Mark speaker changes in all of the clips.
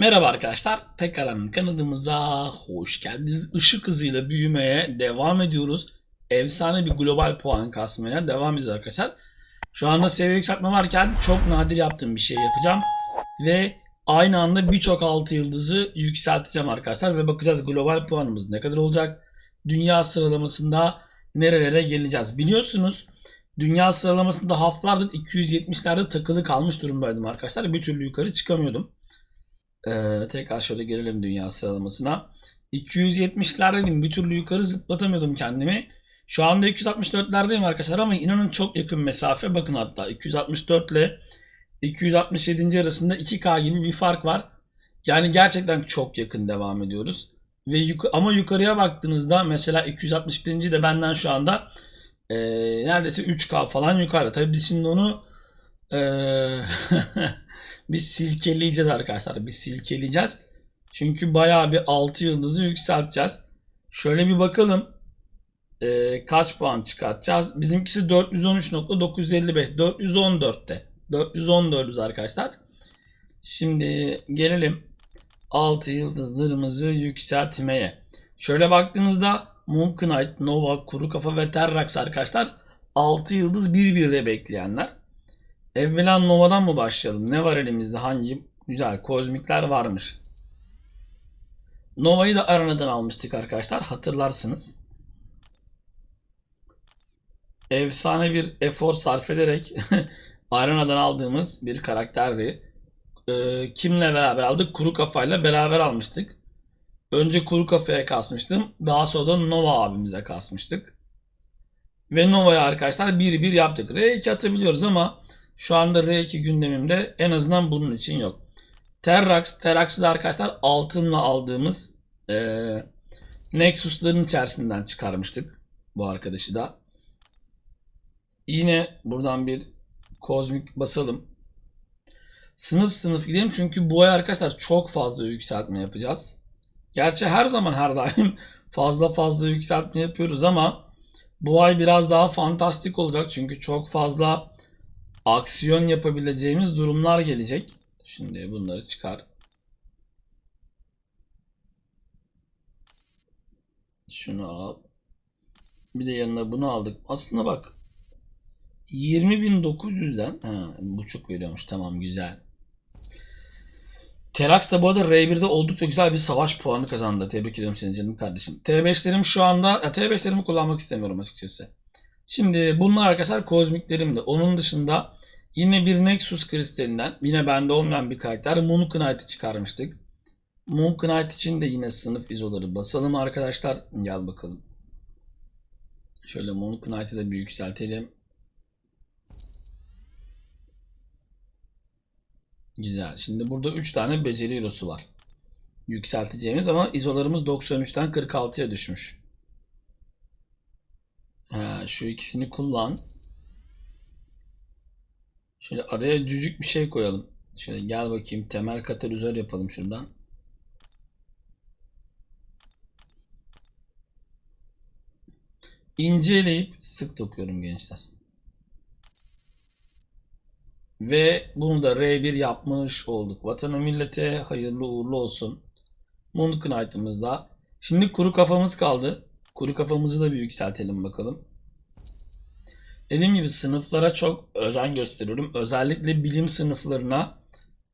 Speaker 1: Merhaba arkadaşlar. Tekrardan kanalımıza hoş geldiniz. Işık hızıyla büyümeye devam ediyoruz. Efsane bir global puan kasmaya devam ediyoruz arkadaşlar. Şu anda seviye yükseltme varken çok nadir yaptığım bir şey yapacağım. Ve aynı anda birçok altı yıldızı yükselteceğim arkadaşlar. Ve bakacağız global puanımız ne kadar olacak. Dünya sıralamasında nerelere geleceğiz. Biliyorsunuz dünya sıralamasında haftalardır 270'lerde takılı kalmış durumdaydım arkadaşlar. Bir türlü yukarı çıkamıyordum. Ee, tekrar şöyle gelelim dünya sıralamasına. 270'lerdeydim. Bir türlü yukarı zıplatamıyordum kendimi. Şu anda 264'lerdeyim arkadaşlar ama inanın çok yakın mesafe. Bakın hatta 264 ile 267. arasında 2K gibi bir fark var. Yani gerçekten çok yakın devam ediyoruz. Ve yuk- ama yukarıya baktığınızda mesela 261. de benden şu anda ee, neredeyse 3K falan yukarı. Tabii biz şimdi onu ee, biz silkeleyeceğiz arkadaşlar. Biz silkeleyeceğiz. Çünkü bayağı bir 6 yıldızı yükselteceğiz. Şöyle bir bakalım. Ee, kaç puan çıkartacağız? Bizimkisi 413.955. 414'te. 414'üz arkadaşlar. Şimdi gelelim 6 yıldızlarımızı yükseltmeye. Şöyle baktığınızda Moon Knight, Nova, Kuru Kafa ve Terrax arkadaşlar 6 yıldız birbirine bekleyenler. Evvela Nova'dan mı başlayalım? Ne var elimizde? Hangi güzel kozmikler varmış. Nova'yı da Arena'dan almıştık arkadaşlar. Hatırlarsınız. Efsane bir efor sarf ederek Arena'dan aldığımız bir karakterdi. Ee, kimle beraber aldık? Kuru Kafa'yla beraber almıştık. Önce Kuru Kafa'ya kasmıştım. Daha sonra da Nova abimize kasmıştık. Ve Nova'ya arkadaşlar bir bir yaptık. R2 atabiliyoruz ama şu anda R2 gündemimde en azından bunun için yok. Terrax, Terrax'ı da arkadaşlar altınla aldığımız eee Nexus'ların içerisinden çıkarmıştık bu arkadaşı da. Yine buradan bir kozmik basalım. Sınıf sınıf gidelim çünkü bu ay arkadaşlar çok fazla yükseltme yapacağız. Gerçi her zaman her daim fazla fazla yükseltme yapıyoruz ama bu ay biraz daha fantastik olacak çünkü çok fazla aksiyon yapabileceğimiz durumlar gelecek. Şimdi bunları çıkar. Şunu al. Bir de yanına bunu aldık. Aslında bak 20.900'den ha, buçuk veriyormuş. Tamam güzel. Terax da bu arada R1'de oldukça güzel bir savaş puanı kazandı. Tebrik ediyorum seni canım kardeşim. T5'lerim şu anda ya T5'lerimi kullanmak istemiyorum açıkçası. Şimdi bunlar arkadaşlar kozmiklerim de. Onun dışında yine bir Nexus kristalinden yine bende olmayan bir karakter Moon Knight'ı çıkarmıştık. Moon Knight için de yine sınıf izoları basalım arkadaşlar. Gel bakalım. Şöyle Moon Knight'ı da bir yükseltelim. Güzel. Şimdi burada 3 tane beceri hero'su var. Yükselteceğimiz ama izolarımız 93'ten 46'ya düşmüş. Ha, şu ikisini kullan. Şöyle araya cücük bir şey koyalım. Şöyle gel bakayım temel katalizör yapalım şuradan. İnceleyip sık dokuyorum gençler. Ve bunu da R1 yapmış olduk. Vatana millete hayırlı uğurlu olsun. Moon Knight'ımızda. Şimdi kuru kafamız kaldı. Kuru kafamızı da bir yükseltelim bakalım. Dediğim gibi sınıflara çok özen gösteriyorum. Özellikle bilim sınıflarına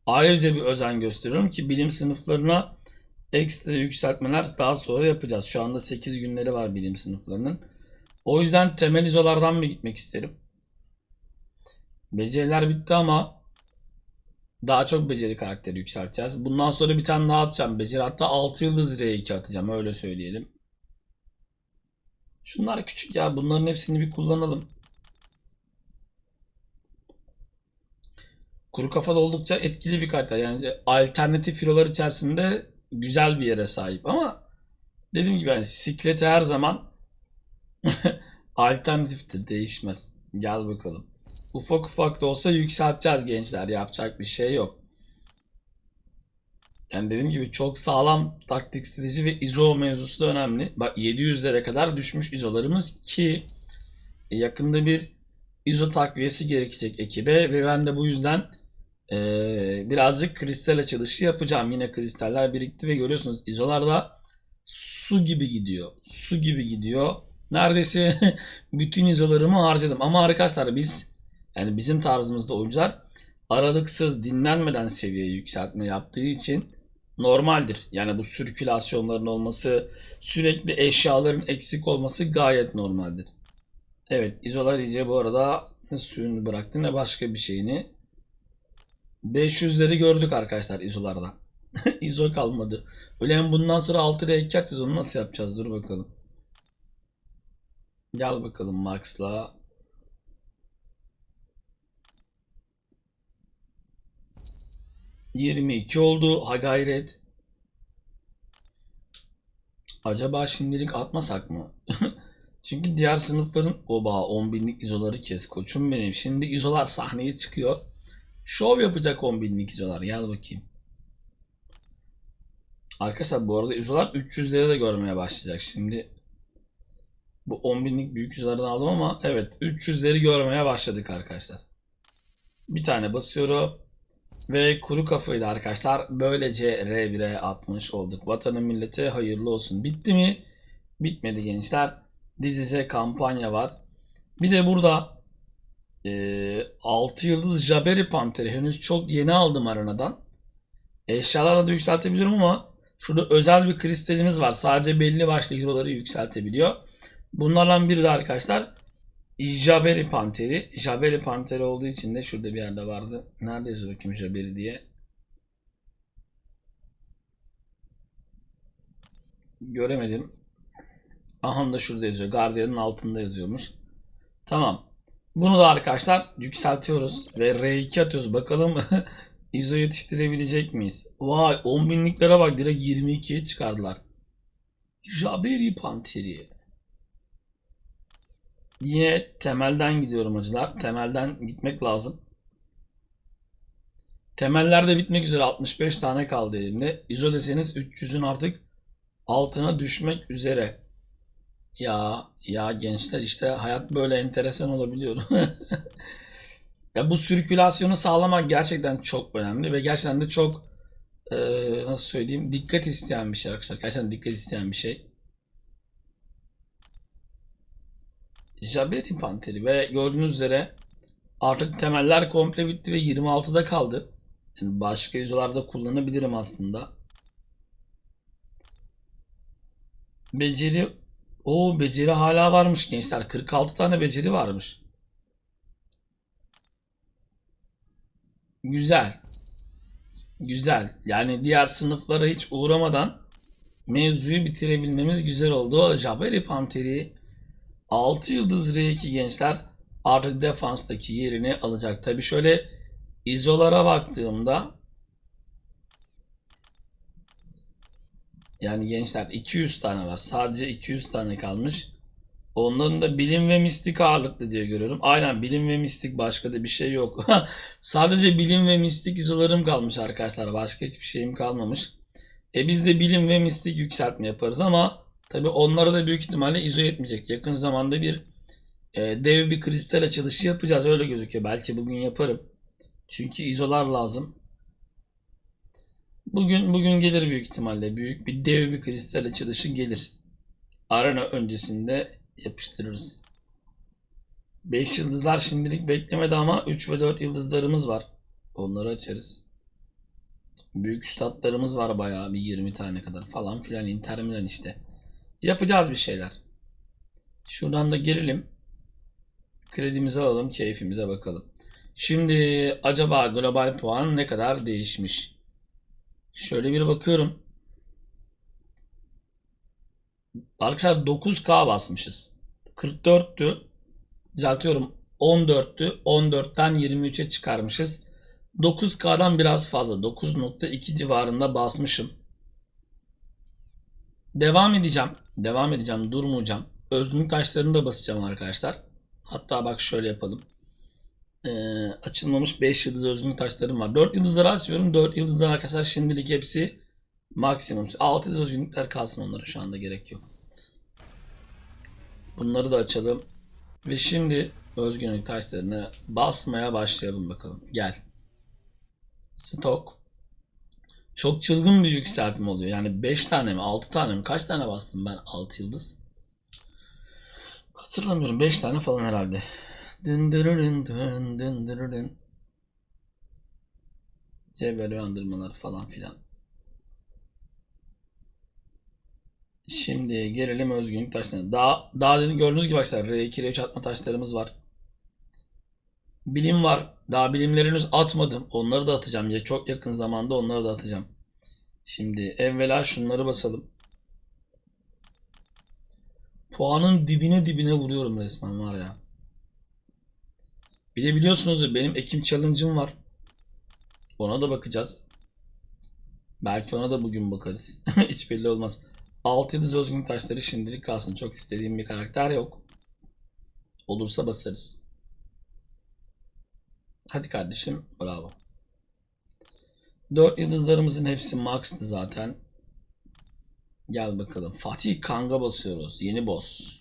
Speaker 1: ayrıca bir özen gösteriyorum ki bilim sınıflarına ekstra yükseltmeler daha sonra yapacağız. Şu anda 8 günleri var bilim sınıflarının. O yüzden temel izolardan mı gitmek isterim? Beceriler bitti ama daha çok beceri karakteri yükselteceğiz. Bundan sonra bir tane daha atacağım. Beceri hatta 6 yıldız R2 atacağım. Öyle söyleyelim. Şunlar küçük ya. Bunların hepsini bir kullanalım. Kuru kafalı oldukça etkili bir karakter. Yani alternatif filolar içerisinde güzel bir yere sahip ama dediğim gibi yani siklete her zaman alternatif de değişmez. Gel bakalım. Ufak ufak da olsa yükselteceğiz gençler. Yapacak bir şey yok. Yani dediğim gibi çok sağlam taktik strateji ve izo mevzusu da önemli. Bak 700'lere kadar düşmüş izolarımız ki yakında bir izo takviyesi gerekecek ekibe ve ben de bu yüzden Ee, birazcık kristal açılışı yapacağım. Yine kristaller birikti ve görüyorsunuz izolarda su gibi gidiyor. Su gibi gidiyor. Neredeyse bütün izolarımı harcadım. Ama arkadaşlar biz yani bizim tarzımızda oyuncular aralıksız dinlenmeden seviye yükseltme yaptığı için normaldir. Yani bu sirkülasyonların olması, sürekli eşyaların eksik olması gayet normaldir. Evet, izolar iyice bu arada suyunu bıraktı ne başka bir şeyini. 500'leri gördük arkadaşlar izolarda. İzo kalmadı. Ulan bundan sonra 6 rekat izonu nasıl yapacağız? Dur bakalım. Gel bakalım Max'la. ...22 oldu. Ha gayret. Acaba şimdilik atmasak mı? Çünkü diğer sınıfların... Oba 10 binlik izoları kes koçum benim. Şimdi izolar sahneye çıkıyor. Şov yapacak 10 binlik izolar. Gel bakayım. Arkadaşlar bu arada izolar 300'leri de görmeye başlayacak. Şimdi bu 10 binlik büyük izolardan aldım ama evet 300'leri görmeye başladık arkadaşlar. Bir tane basıyorum. Ve kuru kafayla arkadaşlar böylece R1'e atmış olduk. Vatanın millete hayırlı olsun. Bitti mi? Bitmedi gençler. Dizize kampanya var. Bir de burada e, 6 yıldız Jaberi Panteri henüz çok yeni aldım arenadan. Eşyalarla da yükseltebiliyorum ama şurada özel bir kristalimiz var. Sadece belli başlı hero'ları yükseltebiliyor. Bunlardan biri de arkadaşlar Jaberi Panteri. Jaberi Panteri olduğu için de şurada bir yerde vardı. Nerede yazıyor bakayım Jaberi diye. Göremedim. Aha da şurada yazıyor. Guardian'ın altında yazıyormuş. Tamam. Bunu da arkadaşlar yükseltiyoruz ve R2 atıyoruz. Bakalım ISO yetiştirebilecek miyiz? Vay 10 binliklere bak direkt 22'ye çıkardılar. Jaberi Panteri. Yine temelden gidiyorum acılar. Temelden gitmek lazım. Temeller de bitmek üzere 65 tane kaldı elimde. ISO deseniz 300'ün artık altına düşmek üzere. Ya ya gençler işte hayat böyle enteresan olabiliyor. ya bu sirkülasyonu sağlamak gerçekten çok önemli ve gerçekten de çok e, nasıl söyleyeyim dikkat isteyen bir şey arkadaşlar. Gerçekten dikkat isteyen bir şey. Jaberi Panteri ve gördüğünüz üzere artık temeller komple bitti ve 26'da kaldı. Yani başka yüzlerde kullanabilirim aslında. Beceri o beceri hala varmış gençler. 46 tane beceri varmış. Güzel. Güzel. Yani diğer sınıflara hiç uğramadan mevzuyu bitirebilmemiz güzel oldu. Jaberi Panteri 6 yıldız R2 gençler artık defanstaki yerini alacak. Tabi şöyle izolara baktığımda yani gençler 200 tane var. Sadece 200 tane kalmış. Onların da bilim ve mistik ağırlıklı diye görüyorum. Aynen bilim ve mistik başka da bir şey yok. Sadece bilim ve mistik izolarım kalmış arkadaşlar. Başka hiçbir şeyim kalmamış. E biz de bilim ve mistik yükseltme yaparız ama tabi onlara da büyük ihtimalle izo yetmeyecek. Yakın zamanda bir e, dev bir kristal açılışı yapacağız. Öyle gözüküyor. Belki bugün yaparım. Çünkü izolar lazım. Bugün bugün gelir büyük ihtimalle. Büyük bir dev bir kristal açılışı gelir. Arena öncesinde yapıştırırız. 5 yıldızlar şimdilik beklemedi ama 3 ve 4 yıldızlarımız var. Onları açarız. Büyük statlarımız var bayağı bir 20 tane kadar falan filan Inter işte. Yapacağız bir şeyler. Şuradan da girelim. Kredimizi alalım, keyfimize bakalım. Şimdi acaba global puan ne kadar değişmiş? Şöyle bir bakıyorum. Arkadaşlar 9K basmışız. 44'tü. Düzeltiyorum. 14'tü. 14'ten 23'e çıkarmışız. 9K'dan biraz fazla. 9.2 civarında basmışım. Devam edeceğim. Devam edeceğim. Durmayacağım. Özgünlük taşlarını da basacağım arkadaşlar. Hatta bak şöyle yapalım. Ee, açılmamış 5 yıldız özgünlük taşlarım var. 4 yıldızları açıyorum. 4 yıldızlar arkadaşlar şimdilik hepsi maksimum. 6 yıldız özgünlükler kalsın onlara şu anda gerek yok. Bunları da açalım. Ve şimdi özgünlük taşlarını basmaya başlayalım bakalım. Gel. Stok. Çok çılgın bir yükseltme oluyor. Yani 5 tane mi 6 tane mi kaç tane bastım ben 6 yıldız? Hatırlamıyorum 5 tane falan herhalde. Dın dırırın dın dın dırırın. Cevher uyandırmalar falan filan. Şimdi gelelim özgünlük taşlarına. Daha, daha demin gördüğünüz gibi arkadaşlar R2 R3 atma taşlarımız var. Bilim var. Daha bilimleri henüz atmadım. Onları da atacağım. Ya çok yakın zamanda onları da atacağım. Şimdi evvela şunları basalım. Puanın dibine dibine vuruyorum resmen var ya. Bir de biliyorsunuz benim Ekim challenge'ım var. Ona da bakacağız. Belki ona da bugün bakarız. Hiç belli olmaz. 6 yıldız özgün taşları şimdilik kalsın. Çok istediğim bir karakter yok. Olursa basarız. Hadi kardeşim. Bravo. 4 yıldızlarımızın hepsi max'tı zaten. Gel bakalım. Fatih Kang'a basıyoruz. Yeni boss.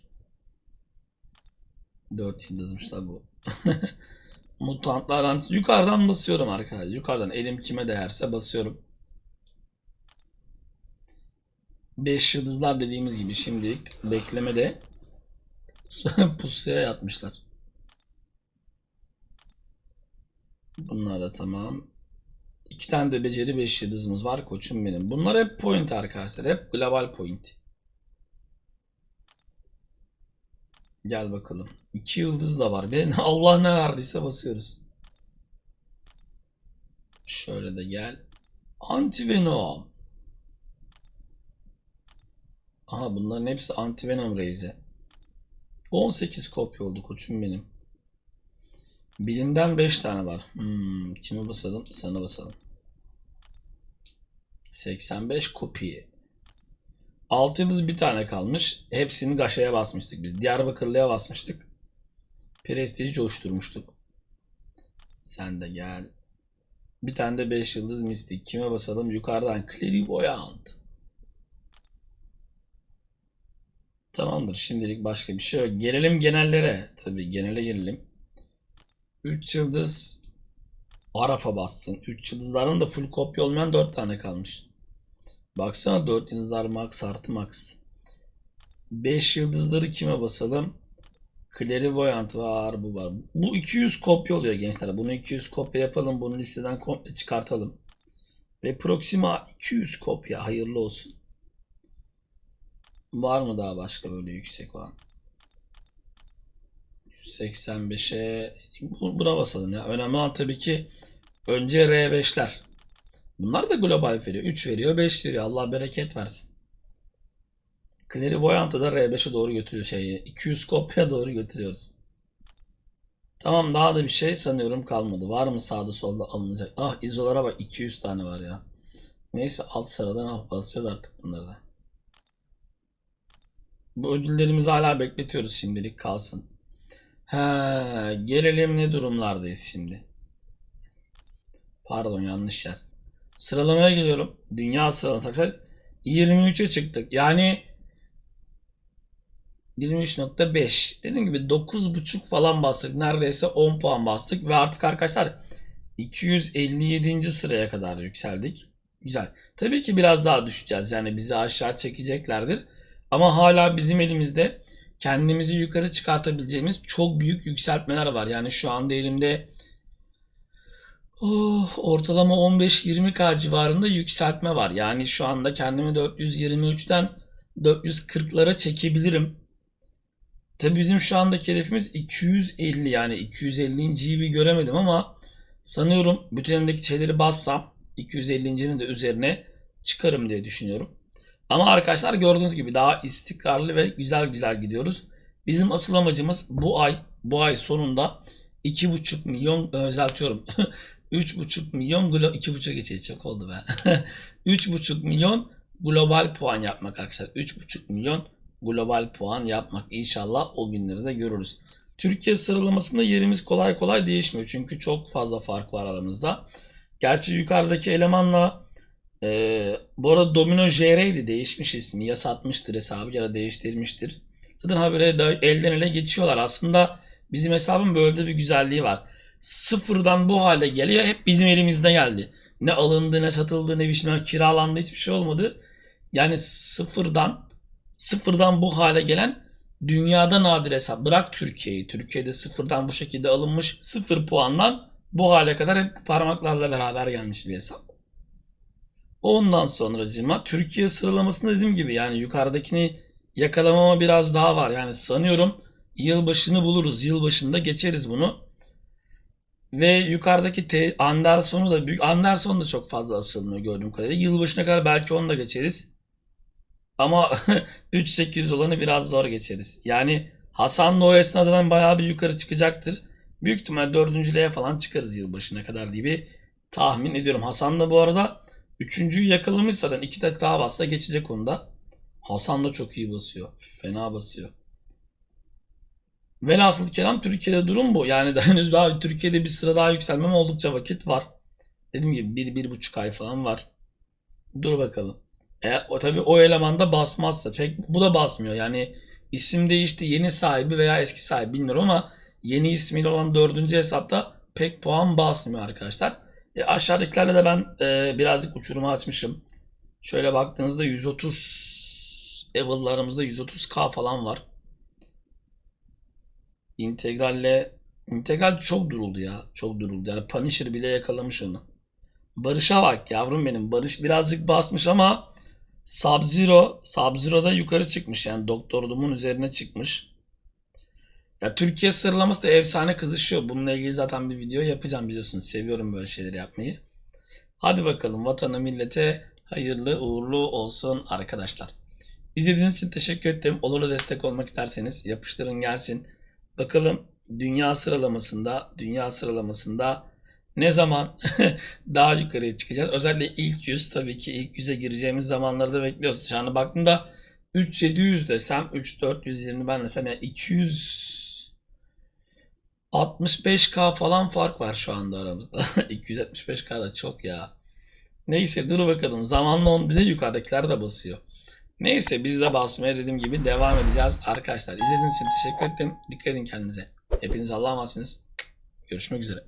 Speaker 1: 4 yıldızmış bu. Mutantlardan yukarıdan basıyorum arkadaşlar. Yukarıdan elim kime değerse basıyorum. 5 yıldızlar dediğimiz gibi şimdilik beklemede pusuya yatmışlar. Bunlar da tamam. İki tane de beceri 5 yıldızımız var koçum benim. Bunlar hep point arkadaşlar. Hep global point. Gel bakalım. 2 yıldız da var. Ben Allah ne verdiyse basıyoruz. Şöyle de gel. Antivenom. Aha bunların hepsi Antivenom Raze'e. 18 kopya oldu koçum benim. Bilimden 5 tane var. Hmm, kime basalım? Sana basalım. 85 kopya. 6 yıldız bir tane kalmış. Hepsini Gaşa'ya basmıştık biz. Diyarbakırlı'ya basmıştık. Prestiji coşturmuştuk. Sen de gel. Bir tane de 5 yıldız mistik. Kime basalım? Yukarıdan Clairvoyant. Tamamdır. Şimdilik başka bir şey yok. Gelelim genellere. Tabii genele gelelim. 3 yıldız Araf'a bassın. 3 yıldızların da full kopya olmayan 4 tane kalmış. Baksana 4 yıldızlar max artı max. 5 yıldızları kime basalım? Clairvoyant var, bu var. Bu 200 kopya oluyor gençler. Bunu 200 kopya yapalım. Bunu listeden komple çıkartalım. Ve Proxima 200 kopya. Hayırlı olsun. Var mı daha başka böyle yüksek olan? 185'e bu- buna basalım ya. Önemli olan tabii ki önce R5'ler. Bunlar da global veriyor. 3 veriyor, 5 veriyor. Allah bereket versin. Clairvoyant'ı da R5'e doğru götürüyor şeyi. 200 kopya doğru götürüyoruz. Tamam daha da bir şey sanıyorum kalmadı. Var mı sağda solda alınacak? Ah izolara bak 200 tane var ya. Neyse alt sıradan al basacağız artık bunları da. Bu ödüllerimizi hala bekletiyoruz şimdilik kalsın. He, gelelim ne durumlardayız şimdi. Pardon yanlış yer. Sıralamaya geliyorum. Dünya sıralaması arkadaşlar. 23'e çıktık. Yani 23.5. Dediğim gibi 9.5 falan bastık. Neredeyse 10 puan bastık. Ve artık arkadaşlar 257. sıraya kadar yükseldik. Güzel. Tabii ki biraz daha düşeceğiz. Yani bizi aşağı çekeceklerdir. Ama hala bizim elimizde kendimizi yukarı çıkartabileceğimiz çok büyük yükseltmeler var. Yani şu anda elimde oh, ortalama 15-20k civarında yükseltme var. Yani şu anda kendimi 423'ten 440'lara çekebilirim. Tabii bizim şu andaki hedefimiz 250 yani 250. bir göremedim ama sanıyorum bütün elimdeki şeyleri bassam 250'nin de üzerine çıkarım diye düşünüyorum. Ama arkadaşlar gördüğünüz gibi daha istikrarlı ve güzel güzel gidiyoruz. Bizim asıl amacımız bu ay bu ay sonunda 2,5 milyon e, düzeltiyorum. 3,5 milyon glo 2,5 geçe çok oldu be. 3,5 milyon global puan yapmak arkadaşlar. 3,5 milyon global puan yapmak. İnşallah o günleri de görürüz. Türkiye sıralamasında yerimiz kolay kolay değişmiyor. Çünkü çok fazla fark var aramızda. Gerçi yukarıdaki elemanla ee, bu arada Domino JR'ydi değişmiş ismi. Ya satmıştır hesabı ya da değiştirmiştir. Zaten habire de elden ele geçiyorlar. Aslında bizim hesabın böyle bir güzelliği var. Sıfırdan bu hale geliyor. Hep bizim elimizde geldi. Ne alındı ne satıldı ne bir şey kiralandı hiçbir şey olmadı. Yani sıfırdan sıfırdan bu hale gelen dünyada nadir hesap. Bırak Türkiye'yi. Türkiye'de sıfırdan bu şekilde alınmış sıfır puandan bu hale kadar hep parmaklarla beraber gelmiş bir hesap. Ondan sonracığıma Türkiye sıralamasında dediğim gibi yani yukarıdakini yakalamama biraz daha var. Yani sanıyorum yılbaşını buluruz. Yılbaşında geçeriz bunu. Ve yukarıdaki te- Anderson'u da büyük Anderson da çok fazla asılmıyor gördüğüm kadarıyla. Yılbaşına kadar belki onu da geçeriz. Ama 3800 olanı biraz zor geçeries. Yani Hasan da o esnadan bayağı bir yukarı çıkacaktır. Büyük ihtimal dördüncülüğe falan çıkarız yılbaşına kadar bir tahmin ediyorum. Hasan da bu arada üçüncüyü yakalamış zaten. iki dakika daha bassa geçecek onda. Hasan da çok iyi basıyor. Fena basıyor. Velhasıl kelam Türkiye'de durum bu. Yani daha henüz daha Türkiye'de bir sıra daha yükselmem oldukça vakit var. Dediğim gibi bir, bir buçuk ay falan var. Dur bakalım. E, o tabii o eleman da basmazsa pek bu da basmıyor. Yani isim değişti yeni sahibi veya eski sahibi bilmiyorum ama yeni ismiyle olan dördüncü hesapta pek puan basmıyor arkadaşlar. E, aşağıdakilerle de ben e, birazcık uçurumu açmışım. Şöyle baktığınızda 130 level'larımızda 130k falan var. İntegralle integral çok duruldu ya. Çok duruldu. Yani Punisher bile yakalamış onu. Barış'a bak yavrum benim. Barış birazcık basmış ama Sub-Zero, Sub-Zero da yukarı çıkmış. Yani Doktor Doom'un üzerine çıkmış. Ya Türkiye sıralaması da efsane kızışıyor. Bununla ilgili zaten bir video yapacağım biliyorsunuz. Seviyorum böyle şeyleri yapmayı. Hadi bakalım vatana millete hayırlı uğurlu olsun arkadaşlar. İzlediğiniz için teşekkür ederim. Olur da destek olmak isterseniz yapıştırın gelsin. Bakalım dünya sıralamasında dünya sıralamasında ne zaman daha yukarıya çıkacağız? Özellikle ilk 100 tabii ki ilk 100'e gireceğimiz zamanlarda bekliyoruz. Şu anda baktığımda 3700 desem 3420 ben desem yani 265k falan fark var şu anda aramızda. 275k da çok ya. Neyse dur bakalım. Zamanla on bir de yukarıdakiler de basıyor. Neyse biz de basmaya dediğim gibi devam edeceğiz arkadaşlar. İzlediğiniz için teşekkür ettim. Dikkat edin kendinize. Hepiniz Allah'a emanetsiniz. Görüşmek üzere.